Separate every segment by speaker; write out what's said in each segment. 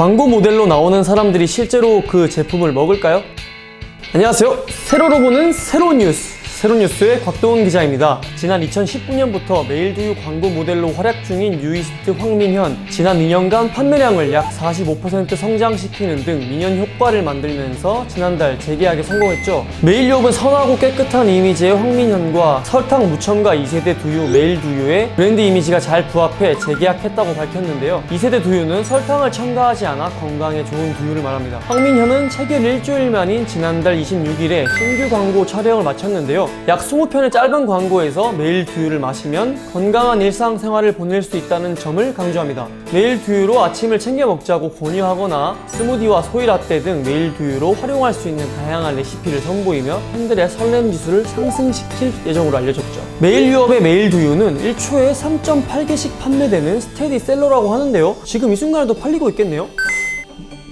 Speaker 1: 광고 모델로 나오는 사람들이 실제로 그 제품을 먹을까요? 안녕하세요. 세로로 보는 세로 뉴스. 세로 뉴스의 곽도훈 기자입니다. 지난 2019년부터 메일두유 광고 모델로 활약 중인 유이스트 황민현. 지난 2년간 판매량을 약 45% 성장시키는 등 민현 효과를 만들면서 지난달 재계약에 성공했죠. 메일유업은 선하고 깨끗한 이미지의 황민현과 설탕 무첨가 2세대 두유 메일두유의 브랜드 이미지가 잘 부합해 재계약했다고 밝혔는데요. 2세대 두유는 설탕을 첨가하지 않아 건강에 좋은 두유를 말합니다. 황민현은 체결 일주일 만인 지난달 26일에 신규 광고 촬영을 마쳤는데요. 약 20편의 짧은 광고에서 매일 두유를 마시면 건강한 일상생활을 보낼 수 있다는 점을 강조합니다. 매일 두유로 아침을 챙겨 먹자고 권유하거나 스무디와 소이 라떼 등 매일 두유로 활용할 수 있는 다양한 레시피를 선보이며 팬들의 설렘 지수를 상승시킬 예정으로 알려졌죠. 매일 유업의 매일 두유는 1초에 3.8개씩 판매되는 스테디셀러라고 하는데요. 지금 이 순간에도 팔리고 있겠네요.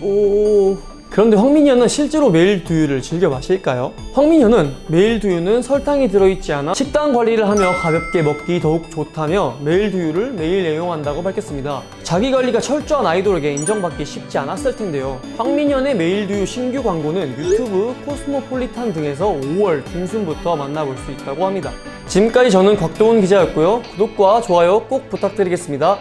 Speaker 1: 오. 그런데 황민현은 실제로 매일 두유를 즐겨 마실까요? 황민현은 매일 두유는 설탕이 들어있지 않아 식단 관리를 하며 가볍게 먹기 더욱 좋다며 매일 두유를 매일 애용한다고 밝혔습니다. 자기 관리가 철저한 아이돌에게 인정받기 쉽지 않았을 텐데요. 황민현의 매일 두유 신규 광고는 유튜브 코스모폴리탄 등에서 5월 중순부터 만나볼 수 있다고 합니다. 지금까지 저는 곽도훈 기자였고요. 구독과 좋아요 꼭 부탁드리겠습니다.